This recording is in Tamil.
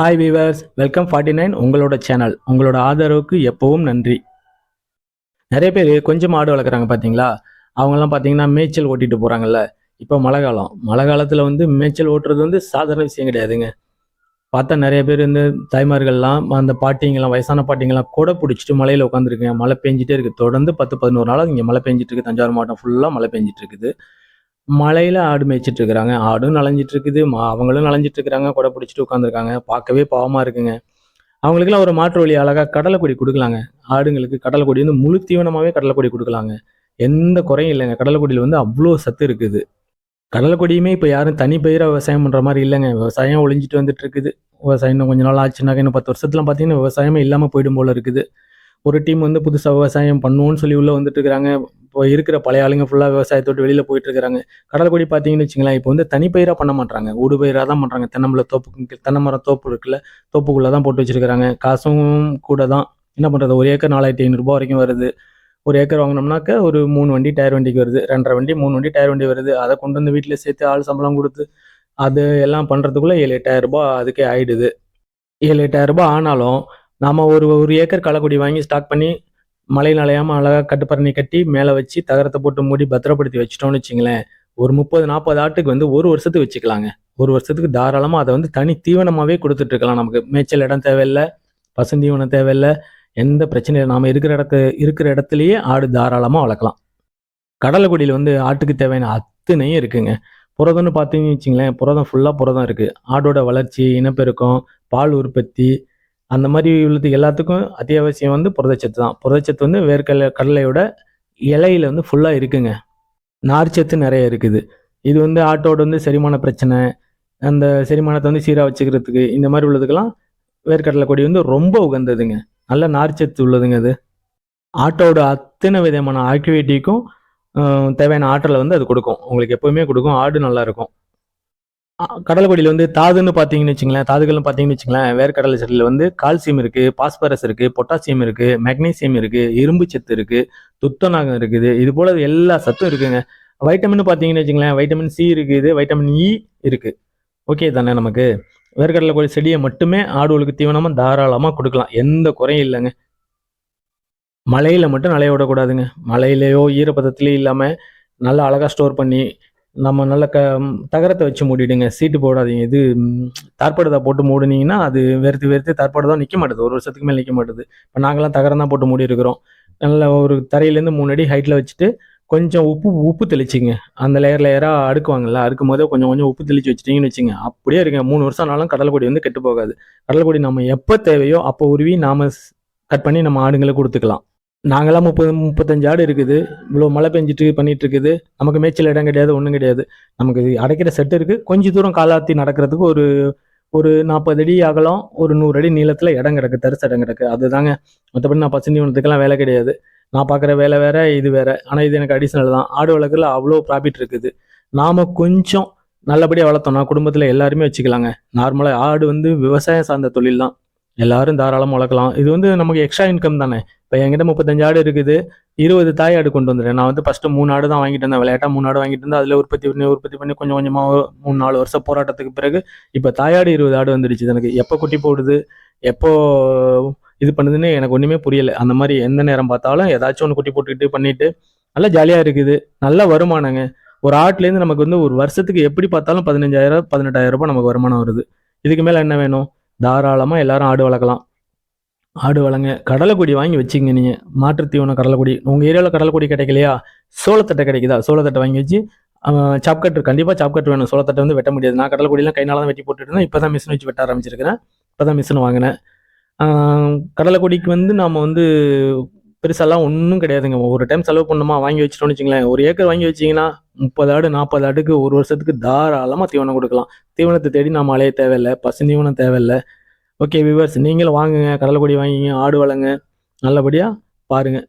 Hi viewers welcome forty nine உங்களோட சேனல் உங்களோட ஆதரவுக்கு எப்பவும் நன்றி. நிறைய பேர் கொஞ்சம் மாடு வளர்க்குறாங்க பார்த்தீங்களா அவங்கெல்லாம் பார்த்தீங்கன்னா மேய்ச்சல் ஓட்டிட்டு போகிறாங்கல்ல இப்போ மழை காலம். மழை காலத்தில் வந்து மேய்ச்சல் ஓட்டுறது வந்து சாதாரண விஷயம் கிடையாதுங்க. பார்த்தா நிறைய பேர் இந்த தாய்மார்கள்லாம் அந்த பாட்டிங்கெல்லாம் வயசான பாட்டிங்கெல்லாம் கூட பிடிச்சிட்டு மலையில் உட்காந்துருக்குங்க மழை பெஞ்சிட்டே இருக்குது தொடர்ந்து பத்து பதினோரு நாளாக இங்கே மழை பெஞ்சிட்டு இருக்கு. தஞ்சாவூர் மாவட்டம் ஃபுல்லாக மழை பெஞ்சிட்டு இருக்குது. மலையில் ஆடு மேய்ச்சிட்டு இருக்கிறாங்க. ஆடும் நனைஞ்சிட்டு இருக்குது மா- அவங்களும் நனைஞ்சிட்டு இருக்கிறாங்க கொடை பிடிச்சிட்டு உட்காந்துருக்காங்க பார்க்கவே பாவமாக இருக்குங்க. அவங்களுக்குலாம் ஒரு மாற்று வழி அழகாக கடலை கொடி கொடுக்கலாங்க. ஆடுங்களுக்கு கடலைக்கொடி வந்து முழு தீவனமாகவே கடலை கொடி கொடுக்கலாங்க. எந்த குறையும் இல்லைங்க. கடலைக்கொடியில் வந்து அவ்வளோ சத்து இருக்குது. கடலைக்கொடியுமே இப்போ யாரும் தனி பயிராக விவசாயம் பண்ணுற மாதிரி இல்லைங்க. விவசாயம் ஒழிஞ்சிட்டு வந்துட்டு இருக்குது விவசாயம் இன்னும் கொஞ்ச நாள் ஆச்சுனாக்க இன்னும் பத்து வருஷத்துல பார்த்தீங்கன்னா விவசாயமே இல்லாமல் போயிடும் போல இருக்குது. ஒரு டீம் வந்து புதுசாக விவசாயம் பண்ணுவோன்னு சொல்லி உள்ளே வந்துட்டு இருக்கிறாங்க இப்போ இருக்கிற பழைய ஆளுங்க ஃபுல்லாக விவசாயத்தோட்டு வெளியில் போயிட்டு இருக்கிறாங்க கடலைக்கொடி பார்த்தீங்கன்னு வச்சுங்களேன் இப்போ வந்து தனிப்பயிராக பண்ண மாட்டாங்க ஊடு பயிராக தான் பண்ணுறாங்க தென்னம்பழ தோப்பு தென்னை மரம் தோப்பு இருக்குல்ல தோப்புக்குள்ளே தான் போட்டு வச்சிருக்கிறாங்க. காசும் கூட தான். என்ன பண்ணுறது ஒரு ஏக்கர் நாலாயிரத்தி ஐநூறுரூபா வரைக்கும் வருது. ஒரு ஏக்கர் வாங்கினோம்னாக்க ஒரு மூணு வண்டி டயர் வண்டிக்கு வருது. ரெண்டரை வண்டி மூணு வண்டி டயர் வண்டி வருது. அதை கொண்டு வந்து வீட்டில் சேர்த்து ஆள் சம்பளம் கொடுத்து அது எல்லாம் பண்ணுறதுக்குள்ளே ஏழு எட்டாயிரம் ரூபாய் அதுக்கே ஆயிடுது. ஏழு எட்டாயிரம் ரூபாய் ஆனாலும் நாம் ஒரு ஒரு ஏக்கர் களைக்கொடி வாங்கி ஸ்டாக் பண்ணி மழை அலையாமல் அழகா கட்டுப்பரணி கட்டி மேலே வச்சு தகரத்தை போட்டு மூடி பத்திரப்படுத்தி வச்சிட்டோம்னு வச்சுங்களேன் ஒரு முப்பது நாற்பது ஆட்டுக்கு வந்து ஒரு வருஷத்துக்கு வச்சுக்கலாங்க. ஒரு வருஷத்துக்கு தாராளமாக அதை வந்து தனி தீவனமாகவே கொடுத்துட்ருக்கலாம் நமக்கு. மேய்ச்சல் இடம் தேவையில்லை பசுந்தீவனம் தேவையில்லை எந்த பிரச்சனையும் இல்லை. நாம இருக்கிற இடத்து இருக்கிற இடத்துலையே ஆடு தாராளமாக வளர்க்கலாம். கடலைக்குடியில் வந்து ஆட்டுக்கு தேவையான அத்தனையும் இருக்குங்க. புரதம்னு பார்த்தீங்கன்னு வச்சுங்களேன் புரதம் ஃபுல்லாக புரதம் இருக்குது ஆடோட வளர்ச்சி இனப்பெருக்கம் பால் உற்பத்தி அந்த மாதிரி உள்ளது எல்லாத்துக்கும் அத்தியாவசியம் வந்து புரதச்சத்து தான். புரதச்சத்து வந்து வேர்க்கடலை கடலையோட இலையில வந்து ஃபுல்லாக இருக்குங்க. நார்ச்சத்து நிறைய இருக்குது. இது வந்து ஆட்டோட வந்து செரிமான பிரச்சனை அந்த செரிமானத்தை வந்து சீராக வச்சுக்கிறதுக்கு இந்த மாதிரி உள்ளதுக்கெல்லாம் வேர்க்கடலை கொடி வந்து ரொம்ப உகந்ததுங்க. நல்ல நார்ச்சத்து உள்ளதுங்க அது. ஆட்டோட அத்தனை விதமான ஆக்டிவிட்டிக்கும் தேவையான ஆற்றலை வந்து அது கொடுக்கும். உங்களுக்கு எப்பவுமே கொடுக்கும். ஆடு நல்லாயிருக்கும் இருக்கும் வந்து தாதுன்னு பார்த்தீங்கன்னு வச்சுங்களேன் தாதுகள்னு பார்த்தீங்கன்னு வச்சுங்களேன் வேர்க்கடலை செடியில் வந்து கால்சியம் இருக்குது பாஸ்பரஸ் இருக்குது பொட்டாசியம் இருக்குது மெக்னீசியம் இருக்குது இரும்பு சத்து இருக்குது துத்தநாகம் இருக்குது இது போல எல்லா சத்தும் இருக்குங்க. வைட்டமின் பார்த்தீங்கன்னு வச்சுங்களேன் வைட்டமின் சி இருக்குது வைட்டமின் இ e இருக்குது ஓகே தானே நமக்கு? வேர்க்கடலை கொடி செடியை மட்டுமே ஆடுகளுக்கு தீவனமாக தாராளமாக கொடுக்கலாம். எந்த குறையும் இல்லைங்க. மழையில் மட்டும் நலைய விடக்கூடாதுங்க. மழையிலையோ ஈரப்பதத்துலேயும் இல்லாமல் நல்லா அழகாக ஸ்டோர் பண்ணி நம்ம நல்ல க தகரத்தை வச்சு மூடிடுங்க. சீட்டு போடாதீங்க. இது ம், போட்டு மூடினீங்கன்னா அது வெறுத்து வெறுத்து தார்ப்பாடு தான் நிற்க மாட்டுது. ஒரு வருஷத்துக்கு மேலே நிற்க மாட்டுது. இப்போ நாங்களாம் தகரம் தான் போட்டு மூடி இருக்கிறோம் நல்ல ஒரு தரையிலேருந்து மூணு அடி ஹைட்டில் வச்சுட்டு கொஞ்சம் உப்பு உப்பு தெளிச்சிங்க. அந்த லேயர் லேயராக அடுக்குவாங்கல்ல அடுக்கும் போதே கொஞ்சம் கொஞ்சம் உப்பு தெளிச்சு வச்சிட்டிங்கன்னு வச்சுங்க. அப்படியே இருங்க. மூணு வருஷம் ஆனாலும் கடலைக்கொடி வந்து கெட்டு போகாது. கடலைக்கொடி நம்ம எப்போ தேவையோ அப்போ உருவி நாம கட் பண்ணி நம்ம ஆடுங்களை கொடுத்துக்கலாம். நாங்களாம் முப்பது முப்பத்தஞ்சு ஆடு இருக்குது. இவ்வளோ மழை பெஞ்சிட்டு பண்ணிட்டு இருக்குது நமக்கு மேய்ச்சல் இடம் கிடையாது ஒன்றும் கிடையாது. நமக்கு அடைக்கிற செட்டு இருக்குது கொஞ்ச தூரம் காலாத்தி நடக்கிறதுக்கு ஒரு ஒரு நாற்பது அடி அகலம் ஒரு நூறு அடி நீளத்தில் இடம் கிடக்கு தரிசு இடம் கிடக்கு. அதுதாங்க. மற்றபடி நான் பசுந்தீவனத்துக்கெல்லாம் வேலை கிடையாது. நான் பார்க்குற வேலை வேற இது வேற. ஆனால் இது எனக்கு அடிஷனல் தான். ஆடு வளர்க்குறதுல அவ்வளோ ப்ராஃபிட் இருக்குது. நாம் கொஞ்சம் நல்லபடியாக வளர்த்தோம்னா குடும்பத்தில் எல்லாருமே வச்சுக்கலாங்க. நார்மலாக ஆடு வந்து விவசாயம் சார்ந்த தொழில் தான். எல்லாரும் தாராளமாக வளர்க்கலாம். இது வந்து நமக்கு எக்ஸ்ட்ரா இன்கம் தானே. இப்போ என்கிட்ட முப்பத்தஞ்சு ஆடு இருக்குது. இருபது தாய் ஆடு கொண்டு வந்துடுறேன் நான் வந்து ஃபஸ்ட்டு மூணு ஆடு தான் வாங்கிட்டு இருந்தேன். விளையாட்டாக மூணு ஆடு வாங்கிட்டு இருந்தேன். அதில் உற்பத்தி பண்ணி உற்பத்தி பண்ணி கொஞ்சம் கொஞ்சமாக மூணு நாலு வருஷம் போராட்டத்துக்கு பிறகு இப்போ தாயாடு இருபது ஆடு வந்துடுச்சு எனக்கு எப்போ குட்டி போடுது? எப்போ இது பண்ணுதுன்னு எனக்கு ஒன்றுமே புரியலை. அந்த மாதிரி எந்த நேரம் பார்த்தாலும் ஏதாச்சும் ஒன்று குட்டி போட்டுக்கிட்டு பண்ணிட்டு நல்லா ஜாலியாக இருக்குது. நல்ல வருமானங்க. ஒரு ஆட்டுலேருந்து நமக்கு வந்து ஒரு வருஷத்துக்கு எப்படி பார்த்தாலும் பதினஞ்சாயிரம் பதினெட்டாயிரம் ரூபாய் நமக்கு வருமானம் வருது. இதுக்கு மேலே என்ன வேணும்? தாராளமாக எல்லாரும் ஆடு வளர்க்கலாம். ஆடு வளங்க. கடலைக்கொடி வாங்கி வச்சுங்க நீங்கள் மாற்றுத் தீவனம் கடலைக்கொடி உங்கள் ஏரியாவில் கடலைக்கொடி கிடைக்கலையா? சோளத்தட்டை கிடைக்குதா? சோளத்தட்டை வாங்கி வச்சு சாப்கட்டு. கண்டிப்பாக சாப்கட்டு வேணும். சோளத்தட்டை வந்து வெட்ட முடியாது. நான் கடலைக்கொடியெல்லாம் கைனால தான் வெட்டி போட்டுட்டு இப்போ தான் மிஷின் வச்சு வெட்ட ஆரம்பிச்சிருக்கிறேன். இப்போ தான் மிஷின் வாங்கினேன். கடலைக்குடிக்கு கடலைக்கொடிக்கு வந்து நாம் வந்து பெருசாலாம் ஒன்றும் கிடையாதுங்க. ஒரு டைம் செலவு பண்ணணுமா? வாங்கி வச்சிட்டோம்னு வச்சுங்களேன் ஒரு ஏக்கர் வாங்கி வச்சிங்கன்னா முப்பது ஆடு நாற்பது ஆடுக்கு ஒரு வருஷத்துக்கு தாராளமாக தீவனம் கொடுக்கலாம். தீவனத்தை தேடி நாம் அலைய தேவையில்லை. பசு தீவனம் தேவையில்லை. ஓகே விவர்ஸ் நீங்களும் வாங்குங்க. கடலைக்கொடி வாங்கிங்க. ஆடு வளங்க நல்லபடியாக பாருங்கள்